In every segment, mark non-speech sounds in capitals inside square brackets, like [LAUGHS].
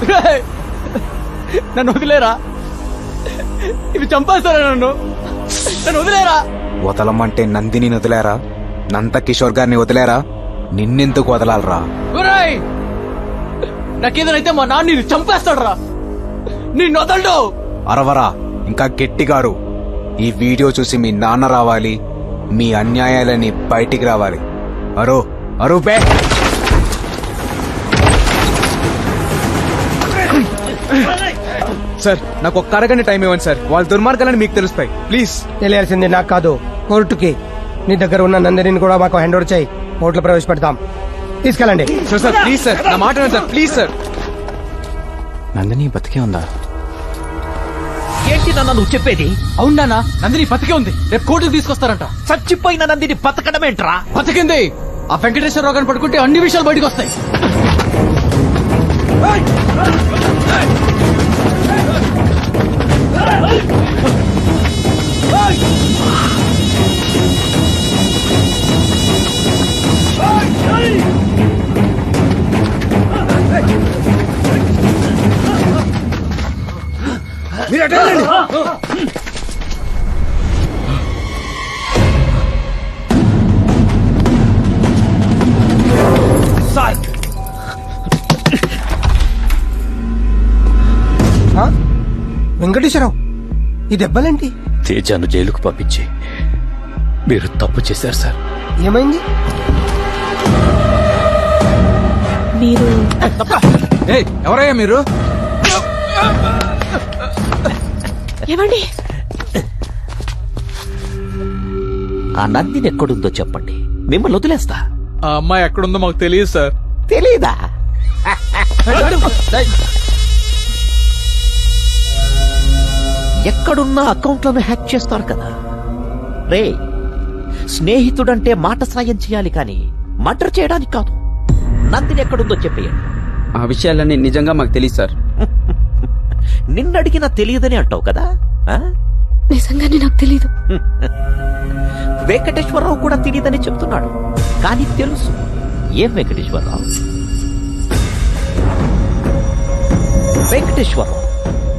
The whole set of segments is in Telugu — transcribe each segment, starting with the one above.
[LAUGHS] నన్ను వదిలేరా? ఇవి చంపేస్తారా నన్ను? నన్ను వదిలేరా? వదలమంటే నందిని వదిలేరా? నంద కిషోర్ గారిని వదిలేరా? నిన్నెందుకు వదలాలరా? నాకేదైతే మా నాన్న నిన్ను చంపేస్తాడు రా నిన్ను వదలడు! అరవరా ఇంకా గట్టిగారు. ఈ వీడియో చూసి మీ నాన్న రావాలి మీ అన్యాయాలని బయటికి రావాలి. అరో అరు బే! సార్ నాకు ఒక్క అరగంట టైం ఇవ్వండి సార్. వాళ్ళ దుర్మార్గాలని మీకు తెలుస్తాయి. ప్లీజ్ తెలియాల్సింది నాకు కాదు. కోర్టుకి నీ దగ్గర ఉన్న నందిని కూడా మాకు హ్యాండ్ ఓవర్ చేయి. కోర్టులో ప్రవేశపెడతాం. తీసుకెళ్ళండి. సార్ సార్ ప్లీజ్ సార్ నా మాట వినండి సార్ ప్లీజ్ సార్ నందిని బతికే ఉందా? ఏంటి నాన్న నువ్వు చెప్పేది? అవునా నందిని బతికే ఉంది. రేపు కోర్టుకు తీసుకొస్తారంట. చచ్చిపోయిన నందిని బతకడమేంట్రా బతికింది. ఆ వెంకటేశ్వరరావు గారిని పడుకుంటే అన్ని విషయాలు బయటకు వస్తాయి. ఆ? వెంకటేశ్వరరావు ఈ దెబ్బలేంటి? తేజాను జైలుకు పంపించి మీరు తప్పు చేశారు సార్. ఏమైంది? మీరు ఏయ్ ఎవరయ్యా మీరు? ఏమండి? ఆ నందిని ఎక్కడుందో చెప్పండి. మిమ్మల్ని వదిలేస్తా. ఆ అమ్మాయి ఎక్కడుందో మాకు తెలియదు సార్. తెలీదా? ఎక్కడున్నా అకౌంట్లను హ్యాక్ చేస్తారు కదా. రే స్నేహితుడంటే మాట సాయం చేయాలి కానీ మర్డర్ చేయడానికి కాదు. నందిని ఎక్కడుందో చెప్పేయండి. ఆ విషయాలన్నీ నిజంగా మాకు తెలియదు సార్. [LAUGHS] నిన్నడిగినా తెలియదని అంటావు కదా? నిజంగానే నాకు తెలీదు. [LAUGHS] వెంకటేశ్వరరావు కూడా తెలియదని చెప్తున్నాడు. కానీ తెలుసు. ఏం వెంకటేశ్వరరావు? వెంకటేశ్వరరావు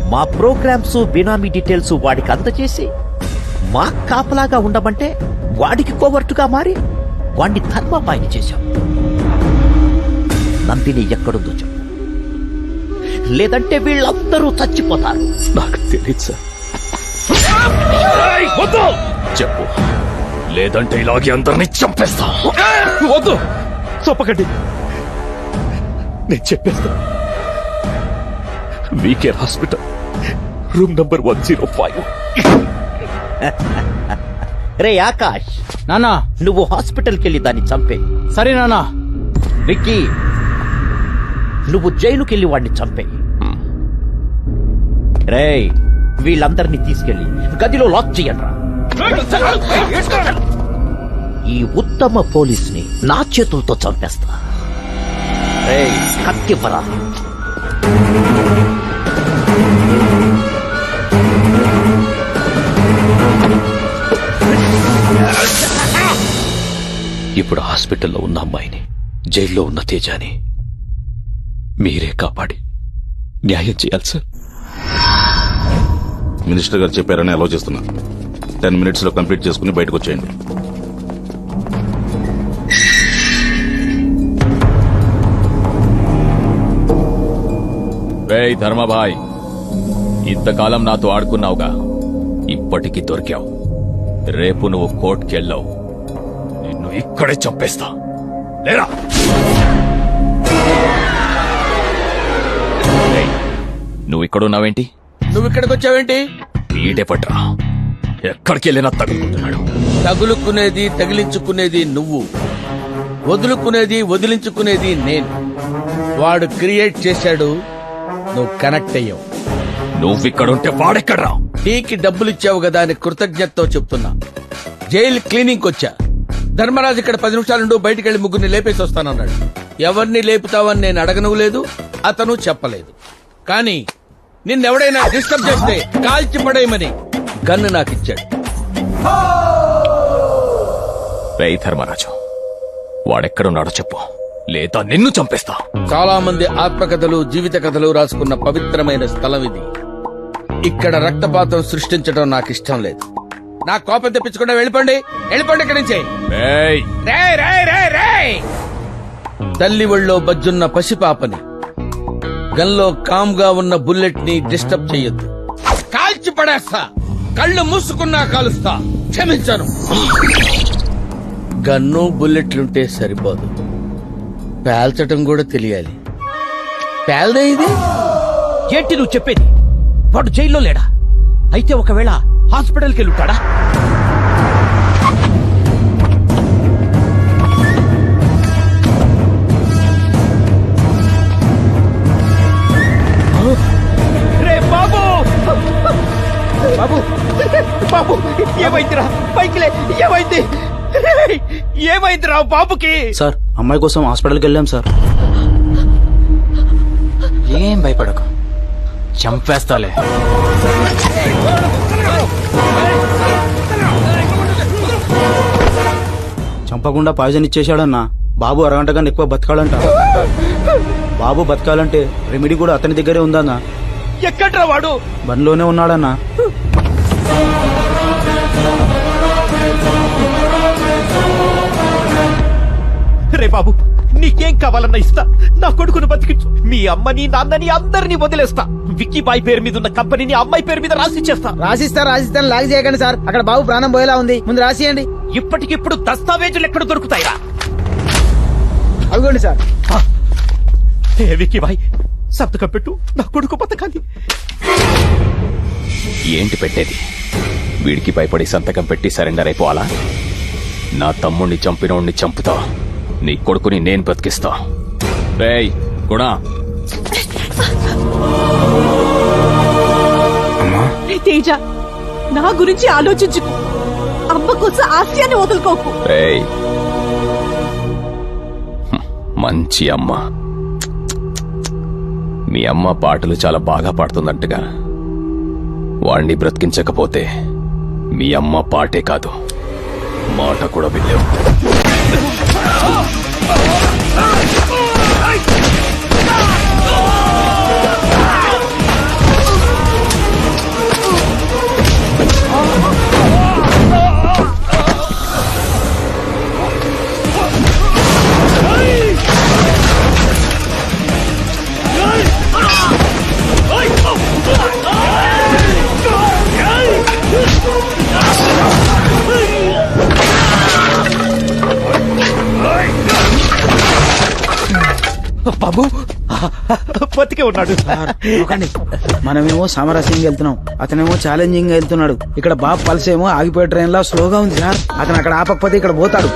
మా ప్రోగ్రామ్స్ బినామీ డీటెయిల్స్ వాడికి అందజేసి మా కాపలాగా ఉండమంటే వాడికి కోవర్టుగా మారి వాడిని ధర్మపాయని చేశాం. నందిని ఎక్కడుందో చెప్పు. లేదంటే వీళ్ళందరూ చచ్చిపోతారు. నాకు తెలియదు సార్. వద్దు! చెప్పు. లేదంటే ఇలాగే అందరినీ చంపేస్తా. వద్దు! చంపకండి. నేను చెప్పేస్తా. We Care hospital. Room number one zero five. రే ఆకాష్! నానా నువ్వు హాస్పిటల్కి వెళ్ళి దాన్ని చంపే. సరే నానా విక్కీ! నువ్వు జైలుకెళ్ళి వాడిని చంపే. రేయ్ వీళ్ళందరినీ తీసుకెళ్ళి గదిలో లాక్ చెయ్యండిరా ఈ ఉత్తమ పోలీస్ని నా చేతులతో చంపేస్తా. రే కత్తివ్వరా? ఇప్పుడు హాస్పిటల్లో ఉన్న అమ్మాయిని జైల్లో ఉన్న తేజాని మీరే కాపాడి న్యాయం చేయాలి సార్. మినిస్టర్ గారు చెప్పారని అలౌ చేస్తున్నా టెన్ మినిట్స్లో కంప్లీట్ చేసుకుని బయటకు వచ్చేయండి. రేయ్ ధర్మభాయ్ ఇంతకాలం నాతో ఆడుకున్నావుగా. ఇప్పటికి దొరికావు. రేపు నువ్వు కోర్టుకెళ్ళావు నిన్ను ఇక్కడే చంపేస్తా. లేరా? నువ్వు ఇక్కడున్నావేంటి? నువ్వు ఇక్కడికి వచ్చావేంటి? వీడే పట్రా ఎక్కడికి వెళ్ళినా తగులుకుంటున్నాడు. తగులుకునేది తగిలించుకునేది నువ్వు. వదులుకునేది వదిలించుకునేది నేను. వాడు క్రియేట్ చేశాడు నువ్వు కనెక్ట్ అయ్యావు. నువ్విక్కడుంటే వాడెక్కడ్రా? టీకి డబ్బులు ఇచ్చావు కదా అని కృతజ్ఞతతో చెప్తున్నా. జైలు క్లీనింగ్ వచ్చా. ధర్మరాజు ఇక్కడ పది నిమిషాలుండు బయటికి వెళ్ళి ముగ్గురిని లేపేసి వస్తానన్నాడు. ఎవరిని లేపుతావని నేను అడగను లేదు అతను చెప్పలేదు. కానీ నిన్నెవడైనా డిస్టర్బ్ చేస్తే కాల్చి పడేయమని గన్ను నాకు ఇచ్చాడు రేయ్ ధర్మరాజు వాడెక్కడున్నాడో చెప్పు. లేదా నిన్ను చంపేస్తా. చాలా మంది ఆత్మకథలు జీవిత కథలు రాసుకున్న పవిత్రమైన స్థలం ఇది. ఇక్కడ రక్తపాతం సృష్టించడం నాకు ఇష్టం లేదు. నా కోపం తెప్పించకుండా వెళ్ళిపోండి. వెళ్ళిపోండి ఇక్కడి నుంచి. ఏయ్ రేయ్, రేయ్, రేయ్, రేయ్! తల్లి ఒళ్ళో బజ్జున్న పసిపాపని గన్లో కామ్గా ఉన్న బుల్లెట్ని డిస్టర్బ్ చేయొద్దు. కాల్చి పడేస్తా. కళ్ళు మూసుకున్నా కాలుస్తా. క్షమించను. గన్ను బుల్లెట్లుంటే సరిపోదు. పేల్చటం కూడా తెలియాలి. పేల్దే ఇది? ఏంటి నువ్వు చెప్పేది? వాడు జైల్లో లేడా? అయితే ఒకవేళ హాస్పిటల్కి వెళ్ళుంటాడా ఏమైందిరా? పైకిలే ఏమైంది? ఏమైందిరా బాబుకి? సార్ అమ్మాయి కోసం హాస్పిటల్కి వెళ్ళాం సార్. ఏం భయపడకు. చంపేస్తాలే. చంపకుండా పాయిజన్ ఇచ్చేశాడన్నా. బాబు అరగంట కన్నా ఎక్కువ బతకాలంట. బాబు బతకాలంటే రెమెడీ కూడా అతని దగ్గరే ఉందన్నా. ఎక్కడ్రా వాడు? బండిలోనే ఉన్నాడన్నా. రే బాబు నీకేం కావాలన్నా ఇస్తా. నా కొడుకును బతికించు. మీ అమ్మని నాన్నని అందరినీ వదిలేస్తా. విక్కీ బాయ్ పేరు మీద ఉన్న కంపెనీని అమ్మాయి పేరు మీద రాసి చేస్తా రాసిస్తా రాసిస్తాను లాగ్ చేయకండి సార్. అక్కడ బాబు ప్రాణం పోయేలా ఉంది. ముందు రాసియండి. ఇప్పటికిప్పుడు దస్తావేజులు ఎక్కడ దొరుకుతాయిరా? అవిగోండి సార్. ఏ విక్కీ బాయ్ సంతకం పెట్టు. నా కొడుకు బతకాలి. ఏంటి పెట్టేది? వీడికి భయపడి సంతకం పెట్టి సరెండర్ అయిపోవాలా? నా తమ్ముణ్ణి చంపినోణ్ణి చంపుతా. నీ కొడుకుని నేను బతికిస్తా రేయ్ గుణ. రే తేజ నా గురించి ఆలోచించుకో. అమ్మ కోసం ఆస్యాన్ని వదులుకోకు. రేయ్. మంచి అమ్మ. మీ అమ్మ పాటలు చాలా బాగా పాడుతుందంటగా. వాణ్ణి బ్రతికించకపోతే మీ అమ్మ పాటే కాదు. మాట కూడా వినలేవు. బతికే ఉన్నాడు. మనమేమో సామరస్యంగా వెళ్తున్నాం. అతనేమో ఛాలెంజింగ్ వెళ్తున్నాడు. ఇక్కడ బాబు పల్స్ ఏమో ఆగిపోయే ట్రైన్ లా స్లోగా ఉంది సార్. అతను అక్కడ ఆపకపోతే ఇక్కడ పోతాడు.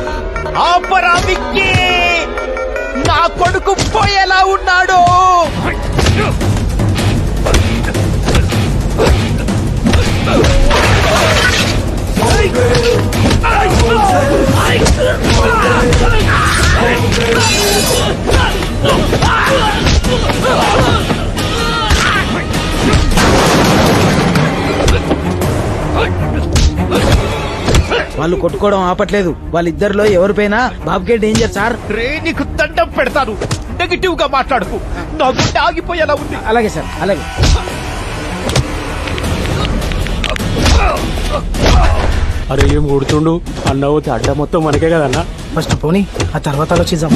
నా కొడుకు పోయేలా ఉన్నాడు. వాళ్ళు కొట్టుకోవడం ఆపట్లేదు. వాళ్ళిద్దరిలో ఎవరిపైనా బాబుకే డేంజర్ సార్ రే నీకు దండం పెడతాను. నెగిటివ్గా మాట్లాడుకు. నా గుండె ఆగిపోయేలా ఉంది. అలాగే సార్ అలాగే. అరే ఏం కొడుతుండు? అన్న పోతే అడ్డ మొత్తం మనకే కదన్నా? ఫస్ట్ పోనీ ఆ తర్వాత ఆలోచిద్దాం.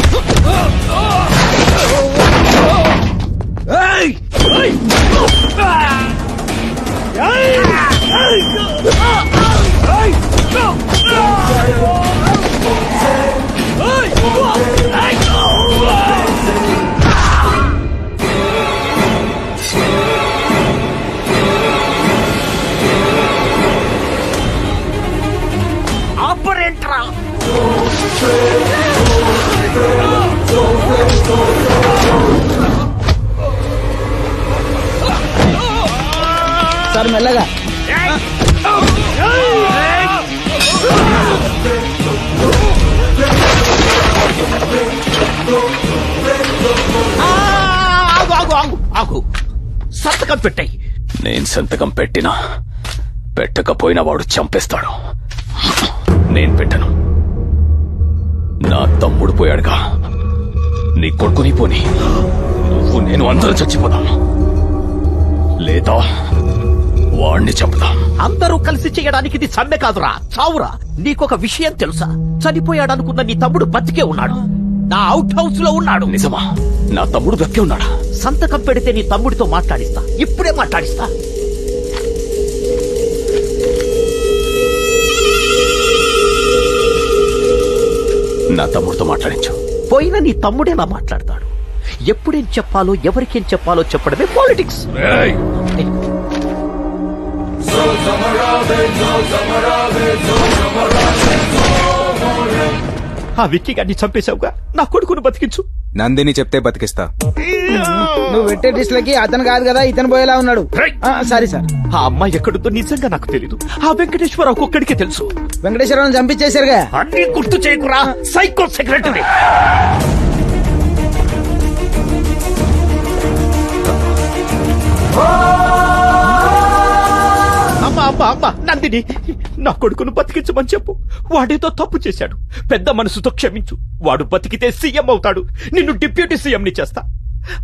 సార్ మెల్లగా. ఆ, ఆగు ఆగు ఆగు ఆగు. సంతకం పెట్టాయి. నేను సంతకం పెట్టినా పెట్టకపోయినా వాడు చంపేస్తాడు. నేను పెట్టను. నా తమ్ముడు పోయాడుగా. నీ కొడుకుని పోని. నువ్వు నేను అందరూ చచ్చిపోదాం లేదా? వాణ్ణి చంపుదాం అందరూ కలిసి చేయడానికి ఇది సమ్మె కాదురా. చావురా. నీకొక విషయం తెలుసా? చనిపోయాడనుకున్న నీ తమ్ముడు బతికే ఉన్నాడు. నా అవుట్ హౌస్లో ఉన్నాడు. నిజమా? నా తమ్ముడు బ్రతికే ఉన్నాడా? సంతకం పెడితే నీ తమ్ముడితో మాట్లాడిస్తా. ఇప్పుడే మాట్లాడిస్తా. నా తమ్ముడితో మాట్లాడించు. పోయిన నీ తమ్ముడేలా మాట్లాడతాడు. ఎప్పుడేం చెప్పాలో ఎవరికేం చెప్పాలో చెప్పడమే పాలిటిక్స్! ఆ విక్కీ గారిని చంపేశావుగా? నా కొడుకును బతికించు. నందిని చెప్తే బతికిస్తా. నువ్వు పెట్టే డిస్లకి అతను కాదు కదా ఇతను పోయేలా ఉన్నాడు. ఆ, సారీ సార్. ఆ అమ్మాయి ఎక్కడుందో నిజంగా నాకు తెలీదు. ఆ వెంకటేశ్వరరావు ఒక్కడికే తెలుసు. వెంకటేశ్వరరావు చంపించేశారుగా. అన్ని గుర్తు చేయకురా సైకో సెక్రటరీ. అమ్మా అమ్మా నందిని నా కొడుకును బతికించమని చెప్పు. వాడేదో తప్పు చేశాడు. పెద్ద మనసుతో క్షమించు. వాడు బతికితే సీఎం అవుతాడు. నిన్ను డిప్యూటీ సీఎం ని చేస్తా.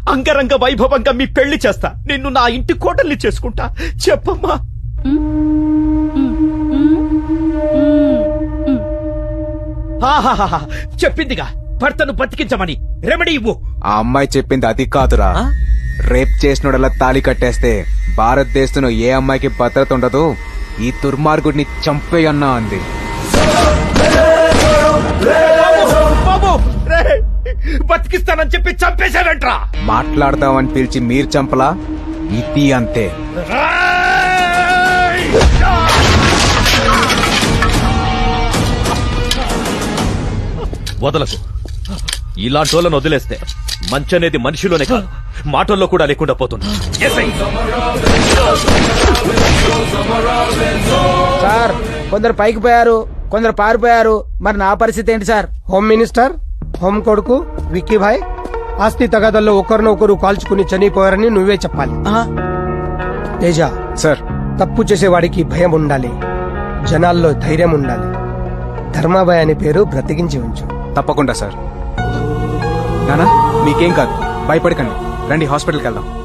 అంగరంగ వైభవంగా మీ పెళ్ళి చేస్తా. నిన్ను నా ఇంటి కోటల్ని చేసుకుంటా. చెప్పమ్మా. చెప్పిందిగా. భర్తను బతికించమని. రెమెడీ ఇవ్వు. ఆ అమ్మాయి చెప్పింది అది కాదురా. రేప్ చేసినోడలా తాళి కట్టేస్తే భారతదేశంలో ఏ అమ్మాయికి భద్రత ఉండదు? ఈ దుర్మార్గుడిని చంపేయన్నా అంది. బతికిస్తానని చెప్పి చంపేశాడంట్రా! మాట్లాడతామని పిలిచి మీరు చంపలా? ఇది అంతే. వదలకు. ఇలాంటి వాళ్ళని వదిలేస్తే మంచి అనేది మనిషిలోనే కాదు. మాటల్లో కూడా లేకుండా పోతుంది. సార్ కొందరు పైకి పోయారు కొందరు పారిపోయారు. మరి నా పరిస్థితి ఏంటి సార్? హోమ్ మినిస్టర్ హోమ్ కొడుకు విక్కీ భాయ్ ఆస్తి తగాదల్లో ఒకరినొకరు కాల్చుకుని చనిపోయారని నువ్వే చెప్పాలి. తేజ సార్. తప్పు చేసేవాడికి భయం ఉండాలి. జనాల్లో ధైర్యం ఉండాలి. ధర్మాబాయ్ అనే పేరు బ్రతికించి ఉంచు. తప్పకుండా సార్. నానా మీకేం కాదు. భయపడకండి. రండి హాస్పిటల్కి వెళ్దాం.